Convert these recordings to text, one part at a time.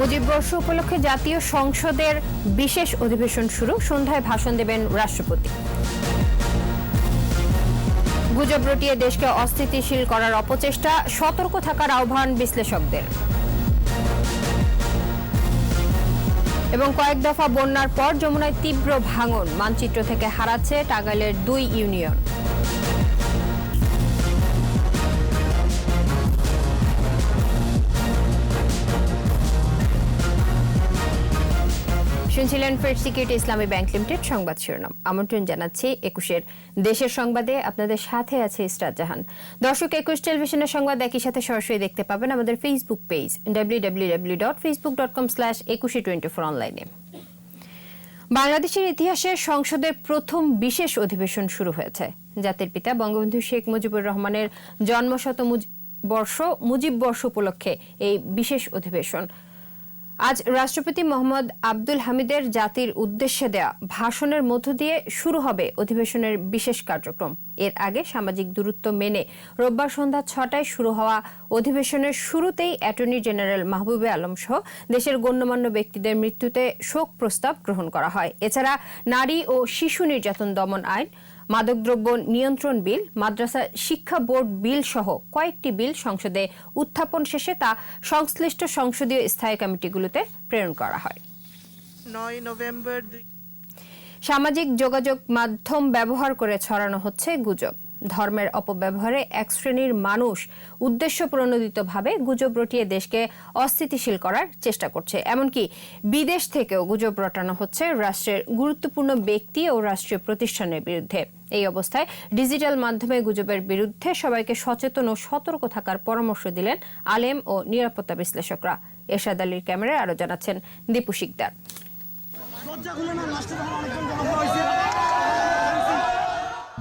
মুজিববর্ষ উপলক্ষে জাতীয় সংসদের বিশেষ অধিবেশন শুরু। সন্ধ্যায় ভাষণ দেবেন রাষ্ট্রপতি। গুজব রটিয়ে দেশকে অস্থিতিশীল করার অপচেষ্টা, সতর্ক থাকার আহ্বান বিশ্লেষকদের। এবং কয়েক দফা বন্যার পর যমুনায় তীব্র ভাঙন, মানচিত্র থেকে হারাচ্ছে টাঙ্গাইলের দুই ইউনিয়ন। শুনছিলেন first security Islami bank limited সংবাদ শিরোনাম। আমন্ত্রণ জানাচ্ছি একুশের দেশের সংবাদে। আপনাদের সাথে আছে ইসরাত জাহান। দর্শক, একুশ টেলিভিশনের সংবাদ একই সাথে সরাসরি দেখতে পাবেন আমাদের Facebook page W dot Facebook dot com slash Ekushey twenty four অনলাইনে বাংলাদেশের ইতিহাসে সংসদের প্রথম বিশেষ অধিবেশন শুরু হয়েছে। জাতির পিতা বঙ্গবন্ধু শেখ মুজিবুর রহমানের জন্মশত বর্ষ মুজিব বর্ষ উপলক্ষে এই বিশেষ অধিবেশন। আজ রাষ্ট্রপতি মোহাম্মদ আব্দুল হামিদের জাতির উদ্দেশ্যে দেয়া ভাষণের মধ্য দিয়ে শুরু হবে অধিবেশনের বিশেষ কার্যক্রম। এর আগে সামাজিক দূরত্ব মেনে রোববার সন্ধ্যা ছটায় শুরু হওয়া অধিবেশনের শুরুতেই অ্যাটর্নি জেনারেল মাহবুবে আলম সহ দেশের গণ্যমান্য ব্যক্তিদের মৃত্যুতে শোক প্রস্তাব গ্রহণ করা হয়। এছাড়া নারী ও শিশু নির্যাতন দমন আইন মাদকদ্রব্য নিয়ন্ত্রণ বিল মাদ্রাসা শিক্ষা বোর্ড বিল সহ কয়েকটি বিল সংসদে উত্থাপন শেষে তা সংশ্লিষ্ট সংসদীয় স্থায়ী কমিটিগুলোতে প্রেরণ করা হয়। নয় নভেম্বর সামাজিক যোগাযোগ মাধ্যম ব্যবহার করে ছড়ানো হচ্ছে গুজব। ধর্মের অপব্যবহারে এক শ্রেণির মানুষ উদ্দেশ্য প্রণোদিতভাবে গুজব রটিয়ে দেশকে অস্থিতিশীল করার চেষ্টা করছে। এমনকি বিদেশ থেকেও গুজব রটানো হচ্ছে রাষ্ট্রের গুরুত্বপূর্ণ ব্যক্তি ও রাষ্ট্রীয় প্রতিষ্ঠানের বিরুদ্ধে। এই অবস্থায় ডিজিটাল মাধ্যমে গুজবের বিরুদ্ধে সবাইকে সচেতন ও সতর্ক থাকার পরামর্শ দিলেন আলেম ও নিরাপত্তা বিশ্লেষকরা। এরশাদ আলীর ক্যামেরায় আরও জানাচ্ছেন দীপু শিকদার।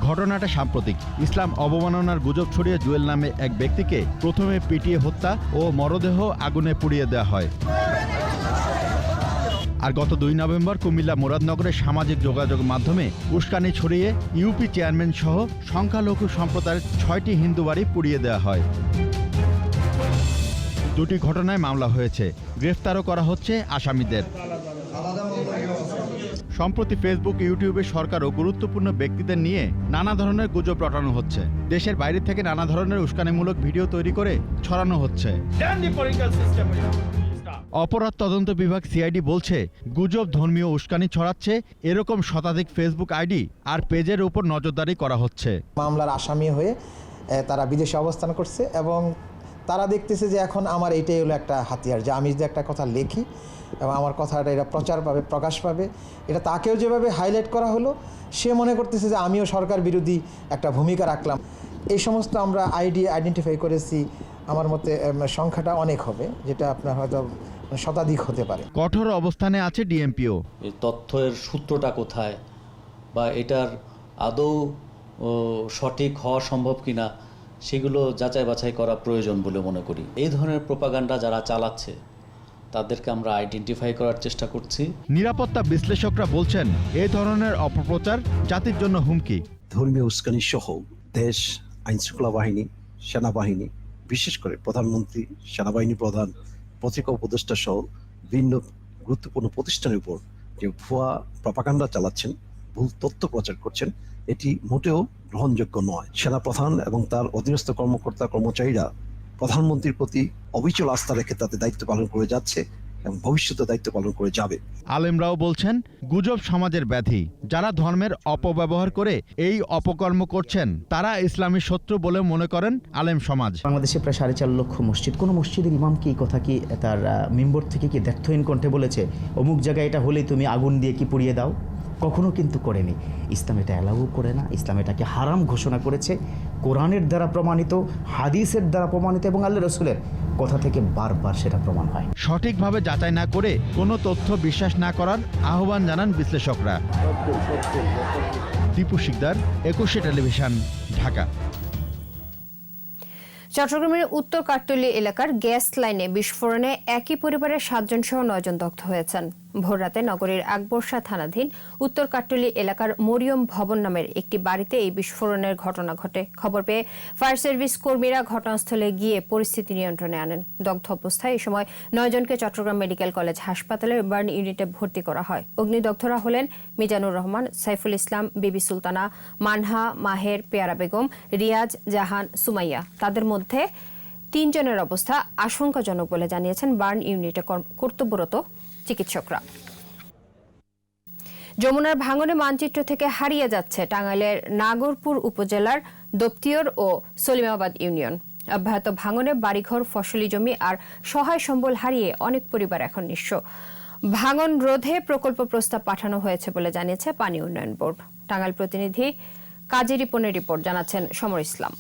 ঘটনাটা সাম্প্রতিক। ইসলাম অবমাননার গুজব ছড়িয়ে জুয়েল নামে এক ব্যক্তিকে প্রথমে পিটিয়ে হত্যা ও মরদেহ আগুনে পুড়িয়ে দেওয়া হয়। আর গত দুই নভেম্বর কুমিল্লা মুরাদনগরের সামাজিক যোগাযোগ মাধ্যমে উস্কানি ছড়িয়ে ইউপি চেয়ারম্যান সহ সংখ্যালঘু সম্প্রদায়ের ছয়টি হিন্দু বাড়ি পুড়িয়ে দেওয়া হয়। দুটি ঘটনায় মামলা হয়েছে। গ্রেফতারও করা হচ্ছে আসামিদের। সম্প্রতি ফেসবুক ইউটিউবে সরকার ও গুরুত্বপূর্ণ ব্যক্তিদের নিয়ে নানা ধরনের গুজব রটানো হচ্ছে দেশের বাইরে থেকে নানা ধরনের উস্কানিমূলক ভিডিও তৈরি করে ছড়ানো হচ্ছে. অপরাধ তদন্ত বিভাগ সিআইডি বলছে, গুজব ধর্মীয় উস্কানি ছড়াচ্ছে, এরকম শতাধিক ফেসবুক আইডি আর পেজের উপর নজরদারি করা হচ্ছে মামলার আসামি হয়ে তারা বিদেশে অবস্থান করছে এবং তারা দেখতেছে যে এখন আমার এইটাই হলো একটা হাতিয়ার, যে আমি যদি একটা কথা লিখি এবং আমার কথাটা এটা প্রচার পাবে প্রকাশ পাবে। এটা তাকেও যেভাবে হাইলাইট করা হলো সে মনে করতেছে যে আমিও সরকার বিরোধী একটা ভূমিকা রাখলাম। এই সমস্ত আমরা আইডি আইডেন্টিফাই করেছি আমার মতে সংখ্যাটা অনেক হবে যেটা আপনার হয়তো শতাধিক হতে পারে। কঠোর অবস্থানে আছে ডিএমপিও। এই তথ্যের সূত্রটা কোথায়? বা এটার আদৌ সঠিক হওয়া সম্ভব কিনা? সেগুলো যাচাই বাছাই করা প্রয়োজন বলে মনে করি। এই ধরনের প্রোপাগান্ডা যারা চালাচ্ছে তাদেরকে আমরা আইডেন্টিফাই করার চেষ্টা করছি। নিরাপত্তা বিশ্লেষকরা বলছেন এই ধরনের অপপ্রচার জাতির জন্য হুমকি। ধর্মীয় উস্কানি সহ দেশ আইনশৃঙ্খলা বাহিনী সেনাবাহিনী বিশেষ করে প্রধানমন্ত্রী সেনাবাহিনী প্রধান পত্রিকা উপদেষ্টা সহ বিভিন্ন গুরুত্বপূর্ণ প্রতিষ্ঠানের উপর যে ভুয়া প্রপাকাণ্ডা চালাচ্ছেন ভুল তথ্য প্রচার করছেন এটি মোটেও গ্রহণযোগ্য নয়। সেনা প্রধান এবং তার অধীনস্থ কর্মকর্তা কর্মচারীরা প্রধানমন্ত্রীর প্রতি অবিচল আস্থা রেখে তাতে দায়িত্ব পালন করে যাচ্ছে এবং ভবিষ্যতে দায়িত্ব পালন করে যাবে। আলেমরাও বলছেন গুজব সমাজের ব্যাধি। যারা ধর্মের অপব্যবহার করে এই অপকর্ম করছেন তারা ইসলামী শত্রু বলে মনে করেন আলেম সমাজ। বাংলাদেশে প্রায় সাড়ে চার লক্ষ মসজিদ। কোনো মসজিদের ইমাম কি কথা কি তার মেম্বর থেকে কি দ্ব্যর্থহীন কণ্ঠে বলেছে? অমুক জায়গায় এটা হলেই তুমি আগুন দিয়ে কি পুড়িয়ে দাও? কখনো কিন্তু করেনি। ইসলাম এটা অ্যালাউ করে না। ইসলাম এটাকে হারাম ঘোষণা করেছে। কোরআনের দ্বারা প্রমাণিত হাদিসের দ্বারা প্রমাণিত এবং আল্লাহ রসুলের কথা থেকে বারবার সেটা প্রমাণ হয়। সঠিকভাবে যাচাই না করে কোনো তথ্য বিশ্বাস না করার আহ্বান জানান বিশ্লেষকরা। দীপু শিকদার একুশে টেলিভিশন ঢাকা। চট্টগ্রামের উত্তর কাট্টলী এলাকার গ্যাস লাইনে বিস্ফোরণে একই পরিবারের সাতজন সহ নয়জন দগ্ধ হয়েছেন। ভোররাতে নগরীর আকবর্ষা থানাধীন উত্তর কাট্টলি এলাকার মরিয়ম ভবন নামের একটি বাড়িতে এই বিস্ফোরণের ঘটনা ঘটে। খবর পেয়ে ফায়ার সার্ভিস কর্মীরা ঘটনাস্থলে গিয়ে পরিস্থিতি নিয়ন্ত্রণে আনেন। দগ্ধ অবস্থায় এই সময় নয়জনকে চট্টগ্রাম মেডিকেল কলেজ হাসপাতালের বার্ন ইউনিটে ভর্তি করা হয়। অগ্নিদগ্ধরা হলেন মিজানুর রহমান, সাইফুল ইসলাম, বিবি সুলতানা, মানহা, মাহের, পেয়ারা বেগম, রিয়াজ, জাহান, সুমাইয়া। তাদের মধ্যে তিনজনের অবস্থা আশঙ্কাজনক বলে জানিয়েছেন বার্ন ইউনিটে কর- কর্তব্যরত চিকিৎসকরা। যমুনার ভাঙনে মানচিত্র থেকে হারিয়ে যাচ্ছে টাঙ্গাইলের নাগরপুর উপজেলার দপ্তিয়র ও সলিমাবাদ ইউনিয়ন। অব্যাহত ভাঙনে বাড়িঘর, ফসলি জমি আর সহায় সম্বল হারিয়ে অনেক পরিবার এখন নিঃস্ব। ভাঙন রোধে প্রকল্প প্রস্তাব পাঠানো হয়েছে বলে জানিয়েছে পানি উন্নয়ন বোর্ড। টাঙ্গাইল প্রতিনিধি কাজী রিপনের রিপোর্ট জানাচ্ছেন সমর ইসলাম।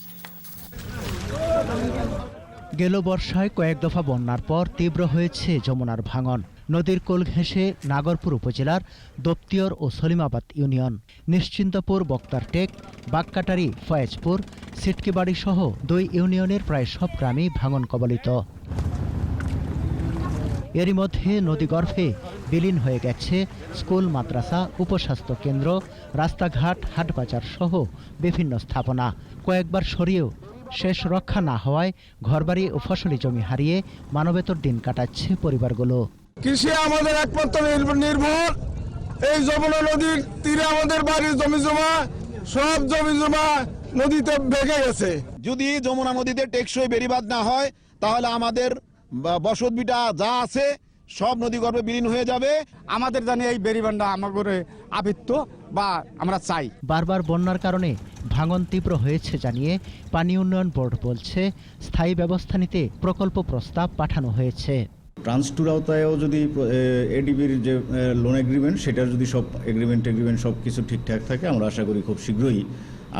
গেল বর্ষায় কয়েক দফা বন্যার পর তীব্র হয়েছে যমুনার ভাঙন। নদীর কোল ঘেঁষে নাগরপুর উপজেলার দপ্তিয়র ও সলিমাবাদ ইউনিয়ন, নিশ্চিন্তপুর বক্তারটেক বাগকাটারি ফয়েজপুর, সিটকিবাড়ি সহ দুই ইউনিয়নের প্রায় সব গ্রামই ভাঙন কবলিত। এরই মধ্যে নদীগর্ভে বিলীন হয়ে গেছে স্কুল, মাদ্রাসা, উপস্বাস্থ্য কেন্দ্র, রাস্তাঘাট, হাটবাজার সহ বিভিন্ন স্থাপনা। কয়েকবার সরিয়েও শেষ রক্ষা না হওয়ায় ঘরবাড়ি ও ফসলি জমি হারিয়ে মানবেতর দিন কাটাচ্ছে পরিবারগুলো। কৃষি আমাদের একমাত্র নির্ভ- নির্ভর। এই যমুনা নদীর তীরে আমাদের বাড়ির জমি জমা সব জমি জমা নদীতে ভেঙে গেছে। যদি যমুনা নদীতে টেকসই বেড়িবাঁধ না হয় তাহলে আমাদের বসত বিটা যা আছে সব নদীগর্ভে বিলীন হয়ে যাবে। আমাদের জানি এই বেরিবান্ডা আমার করে আবৃত্ত বা আমরা চাই। বারবার বন্যার কারণে ভাঙন তীব্র হয়েছে জানিয়ে পানি উন্নয়ন বোর্ড বলছে স্থায়ী ব্যবস্থা নিতে প্রকল্প প্রস্তাব পাঠানো হয়েছে। ট্রান্স টুর আওতায়ও যদি এডিবির যে লোন এগ্রিমেন্ট সেটার যদি সব এগ্রিমেন্ট এগ্রিমেন্ট সব কিছু ঠিকঠাক থাকে, আমরা আশা করি খুব শীঘ্রই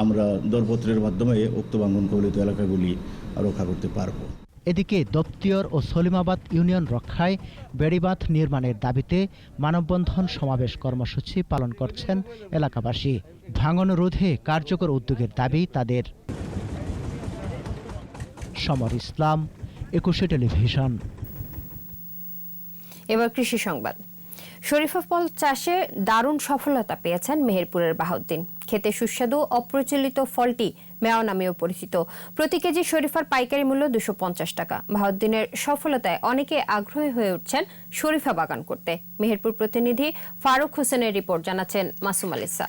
আমরা দরপত্রের মাধ্যমে উক্ত ভাঙ্গন কবলিত এলাকাগুলি রক্ষা করতে পারব। এদিকে দপ্তিয়র ও সলিমাবাদ ইউনিয়ন রক্ষায় বেড়িবাঁধ নির্মাণের দাবিতে মানববন্ধন সমাবেশ কর্মসূচি পালন করছেন এলাকাবাসী। ভাঙন রোধে কার্যকর উদ্যোগের দাবি তাদের। সমর ইসলাম, একুশে টেলিভিশন। এবার কৃষি সংবাদ। শরীফা ফল চাষে দারুণ সফলতা পেয়েছেন মেহেরপুরের বাহাউদ্দিন। খেতে সুস্বাদু, অপ্রচলিত ফলটি মেয়া নামেও পরিচিত। প্রতি কেজি শরীফার পাইকারি মূল্য দুশো পঞ্চাশ টাকা। বাহাউদ্দিনের সফলতায় অনেকে আগ্রহী হয়ে উঠছেন শরীফা বাগান করতে। মেহেরপুর প্রতিনিধি ফারুক হোসেনের রিপোর্ট জানাচ্ছেন মাসুম আলিসা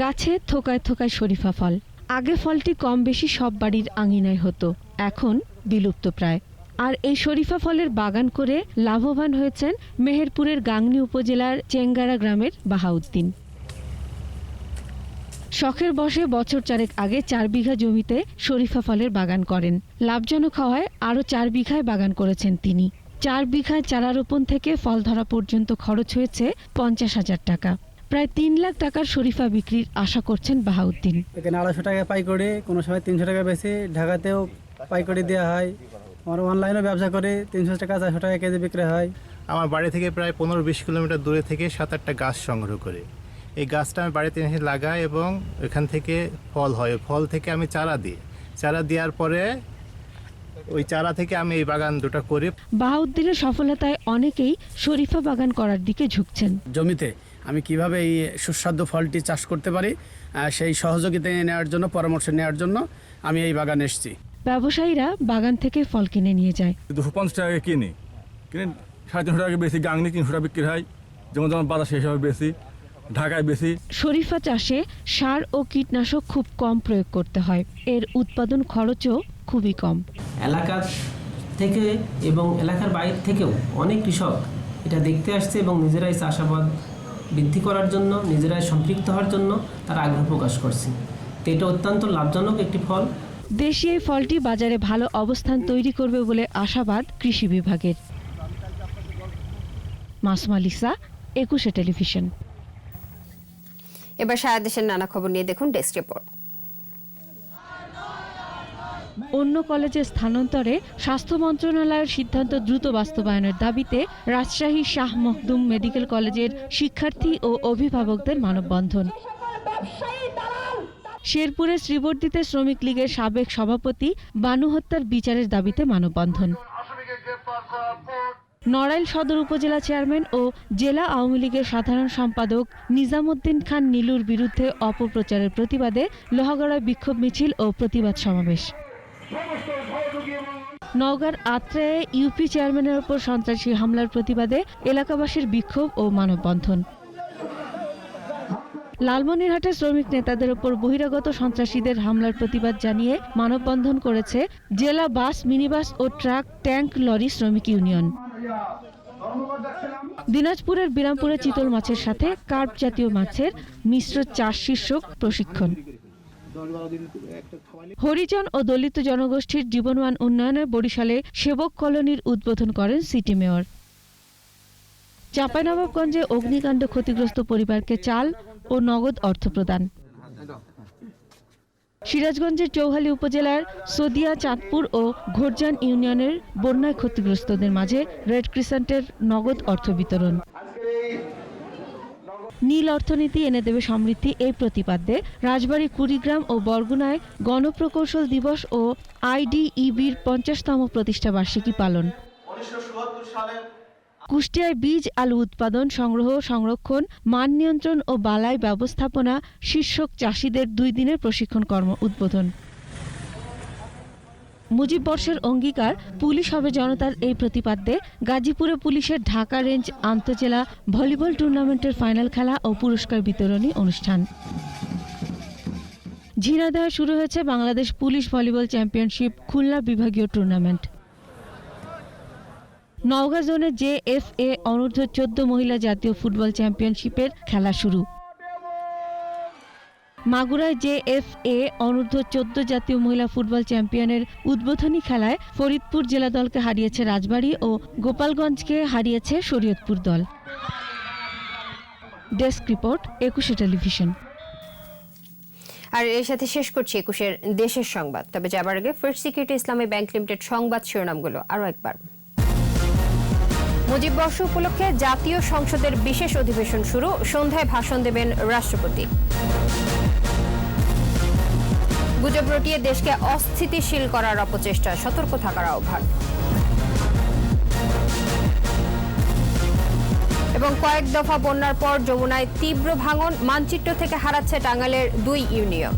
গাছে থোকায় থোকায় শরীফা ফল। আগে ফলটি কম বেশি সব বাড়ির আঙিনায় হতো। এখন বিলুপ্ত প্রায়। আর এই শরীফা ফলের বাগান করে লাভবান হয়েছেন মেহেরপুরের গাংনী উপজেলার চেঙ্গারা গ্রামের বাহাউদ্দিন। শখের বসে বছর চারেক আগে চার বিঘা জমিতে শরীফা ফলের বাগান করেন। লাভজনক হওয়ায় আরও চার বিঘায় বাগান করেছেন তিনি। চার বিঘায় চারা রোপণ থেকে ফল ধরা পর্যন্ত খরচ হয়েছে পঞ্চাশ হাজার টাকা। প্রায় তিন লাখ টাকার শরীফা বিক্রির আশা করছেন বাহাউদ্দিন। এখানে আড়াইশো টাকা পাইকারি, কোনো সময় তিনশো টাকা বেশি, ঢাকাতেও পাইকারি দেওয়া হয়। আমরা অনলাইনে ব্যবসা করে তিনশো টাকা চারশো টাকা কেজি বিক্রি হয়। আমার বাড়ি থেকে প্রায় পনেরো বিশ কিলোমিটার দূরে থেকে সাত আটটা গাছ সংগ্রহ করে। এই গাছটা আমি বাড়িতে এসে লাগাই এবং এখান থেকে ফল হয়। ফল থেকে আমি চারা দিই। চারা দেওয়ার পরে ওই চারা থেকে আমি এই বাগান দুটো করি। বাহাউদ্দিনের সফলতায় অনেকেই শরীফা বাগান করার দিকে ঝুঁকছেন। জমিতে আমি কীভাবে এই সুস্বাদু ফলটি চাষ করতে পারি সেই সহযোগিতা নেওয়ার জন্য পরামর্শ নেওয়ার জন্য আমি এই বাগানে এসেছি। ব্যবসায়ীরা বাগান থেকে ফল কিনে নিয়ে যায়। দুশো পঞ্চাশ টাকা কিনি। কিনে সাড়ে তিনশো টাকা বেশি গাংনি তিনশো টাকা বিক্রি হয়। যেমন যেমন বাজার সেই হিসাবে বেশি ঢাকায় বেশি। শরীফা চাষে সার ও কীটনাশক খুব কম প্রয়োগ করতে হয়। এর উৎপাদন খরচও খুবই কম। এলাকার থেকে এবং এলাকার বাইরে থেকেও অনেক কৃষক এটা দেখতে আসছে এবং নিজেরাই চাষাবাদ বৃদ্ধি করার জন্য নিজেরাই সম্পৃক্ত হওয়ার জন্য তারা আগ্রহ প্রকাশ করছে। তো এটা অত্যন্ত লাভজনক একটি ফল। দেশি এই ফলটি বাজারে ভালো অবস্থান তৈরি করবে বলে আশাবাদ কৃষি বিভাগের। মাসমা লিসা একুশে টেলিভিশন। এবার সারা দেশের নানা খবর নিয়ে দেখুন ডেস্ক রিপোর্ট। অন্য কলেজে স্থানান্তরে স্বাস্থ্য মন্ত্রণালয়ের সিদ্ধান্ত দ্রুত বাস্তবায়নের দাবিতে রাজশাহী শাহ মখদুম মেডিকেল কলেজের শিক্ষার্থী ও অভিভাবকদের মানববন্ধন। শেরপুরের শ্রীবর্দিতে শ্রমিক লীগের সাবেক সভাপতি বানু হত্যার বিচারের দাবিতে মানববন্ধন। নড়াইল সদর উপজেলা চেয়ারম্যান ও জেলা আওয়ামী লীগের সাধারণ সম্পাদক নিজামুদ্দিন খান নীলুর বিরুদ্ধে অপপ্রচারের প্রতিবাদে লোহাগড়ায় বিক্ষোভ মিছিল ও প্রতিবাদ সমাবেশ। নওগাঁর আত্রায়ে ইউপি চেয়ারম্যানের ওপর সন্ত্রাসী হামলার প্রতিবাদে এলাকাবাসীর বিক্ষোভ ও মানববন্ধন। লালমনিরহাটে শ্রমিক নেতাদের ওপর বহিরাগত সন্ত্রাসীদের হামলার প্রতিবাদ জানিয়ে মানববন্ধন করেছে জেলা বাস, মিনিবাস ও ট্রাক ট্যাঙ্ক লরি শ্রমিক ইউনিয়ন। দিনাজপুরের বিরামপুরে চিতল মাছের সাথে কার্প জাতীয় মাছের মিশ্র চাষ শীর্ষক প্রশিক্ষণ। হরিজন ও দলিত জনগোষ্ঠীর জীবনমান উন্নয়নে বরিশালে সেবক কলোনির উদ্বোধন করেন সিটি মেয়র। চাঁপাইনবাবগঞ্জে অগ্নিকাণ্ড ক্ষতিগ্রস্ত পরিবারকে চাল ও নগদ অর্থ প্রদান। সিরাজগঞ্জের চৌহালী উপজেলার সদিয়া, চাঁদপুর ও ঘোরজান ইউনিয়নের বন্যায় ক্ষতিগ্রস্তদের মাঝে রেড ক্রিসেন্টের নগদ অর্থ বিতরণ। নীল অর্থনীতি এনে দেবে সমৃদ্ধি এই প্রতিপাদ্যে। রাজবাড়ী, কুড়িগ্রাম ও বরগুনায় গণপ্রকৌশল দিবস ও আইডিইবির পঞ্চাশতম প্রতিষ্ঠা বার্ষিকী পালন কুষ্টিয়ায় বীজ, আলু উৎপাদন, সংগ্রহ, সংরক্ষণ, মান নিয়ন্ত্রণ ও বালাই ব্যবস্থাপনা শীর্ষক চাষিদের দুই দিনের প্রশিক্ষণ কর্ম উদ্বোধন। মুজিব বর্ষের অঙ্গীকার, পুলিশ হবে জনতার এই প্রতিপাদ্যে গাজীপুরে পুলিশের ঢাকা রেঞ্জ আন্তজেলা ভলিবল টুর্নামেন্টের ফাইনাল খেলা ও পুরস্কার বিতরণী অনুষ্ঠান। ঝিনাইদহে শুরু হয়েছে Bangladesh police volleyball championship, Khulna বিভাগীয় টুর্নামেন্ট। নওগাঁ জোনে জে এফ এ অনূর্ধ্ব চোদ্দ মহিলা জাতীয় ফুটবল চ্যাম্পিয়নশিপের খেলা শুরু। মাগুরায় জে এফ এ অনূর্ধ্ব চোদ্দ জাতীয় মহিলা ফুটবল চ্যাম্পিয়নের উদ্বোধনী খেলায় ফরিদপুর জেলা দলকে হারিয়েছে রাজবাড়ী ও গোপালগঞ্জকে হারিয়েছে শরীয়তপুর দল। Desk report, Ekushey television. আর এর সাথে শেষ করছি একুশের দেশের সংবাদ। তবে যাবার আগে first security Islami bank limited সংবাদ শিরোনামগুলো আরও একবার। মুজিব বর্ষ উপলক্ষে জাতীয় সংসদের বিশেষ অধিবেশন শুরু। সন্ধ্যায় ভাষণ দেবেন রাষ্ট্রপতি। গুজব রটিয়ে দেশকে অস্থিতিশীল করার অপচেষ্টা সতর্ক থাকার আহ্বান। এবং কয়েক দফা বন্যার পর যমুনায় তীব্র ভাঙন মানচিত্র থেকে হারাচ্ছে টাঙ্গাইলের দুই ইউনিয়ন।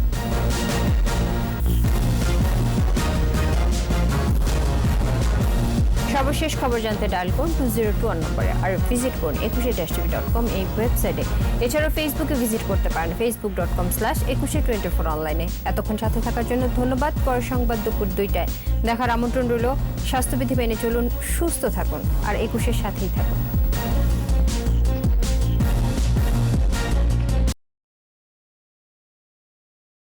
সর্বশেষ খবর জানতে ডায়াল করুন টু জিরো টু ওয়ান নম্বরে আর ভিজিট করুন একুশে ড্যাশ টিভি ডট কম এই ওয়েবসাইটে। এছাড়াও ফেসবুকে ভিজিট করতে পারেন Facebook dot com slash Ekushey twenty four অনলাইনে এতক্ষণ সাথে থাকার জন্য ধন্যবাদ। পরের সংবাদ দুপুর দুইটায়। দেখার আমন্ত্রণ রইল। স্বাস্থ্যবিধি মেনে চলুন, সুস্থ থাকুন, আর একুশের সাথেই থাকুন।